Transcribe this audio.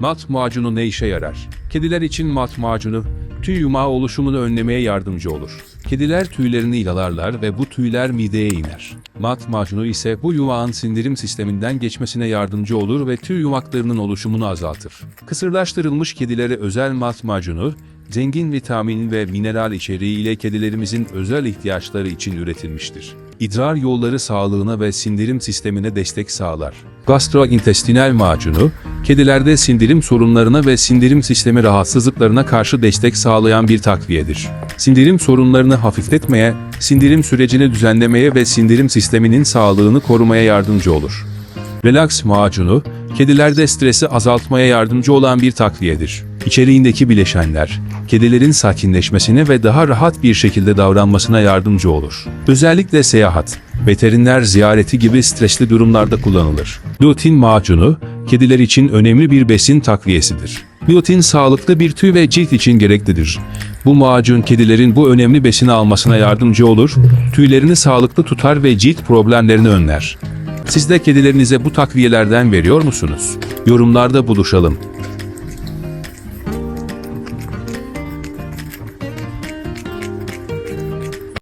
Mat macunu ne işe yarar? Kediler için mat macunu, tüy yumağı oluşumunu önlemeye yardımcı olur. Kediler tüylerini ilalarlar ve bu tüyler mideye iner. Mat macunu ise bu yumağın sindirim sisteminden geçmesine yardımcı olur ve tüy yumaklarının oluşumunu azaltır. Kısırlaştırılmış kedilere özel mat macunu, zengin vitamin ve mineral içeriği ile kedilerimizin özel ihtiyaçları için üretilmiştir. İdrar yolları sağlığına ve sindirim sistemine destek sağlar. Gastrointestinal macunu, kedilerde sindirim sorunlarına ve sindirim sistemi rahatsızlıklarına karşı destek sağlayan bir takviyedir. Sindirim sorunlarını hafifletmeye, sindirim sürecini düzenlemeye ve sindirim sisteminin sağlığını korumaya yardımcı olur. Relax macunu, kedilerde stresi azaltmaya yardımcı olan bir takviyedir. İçeriğindeki bileşenler, kedilerin sakinleşmesine ve daha rahat bir şekilde davranmasına yardımcı olur. Özellikle seyahat, veteriner ziyareti gibi stresli durumlarda kullanılır. Lutein macunu, kediler için önemli bir besin takviyesidir. Lutein sağlıklı bir tüy ve cilt için gereklidir. Bu macun kedilerin bu önemli besini almasına yardımcı olur, tüylerini sağlıklı tutar ve cilt problemlerini önler. Siz de kedilerinize bu takviyelerden veriyor musunuz? Yorumlarda buluşalım.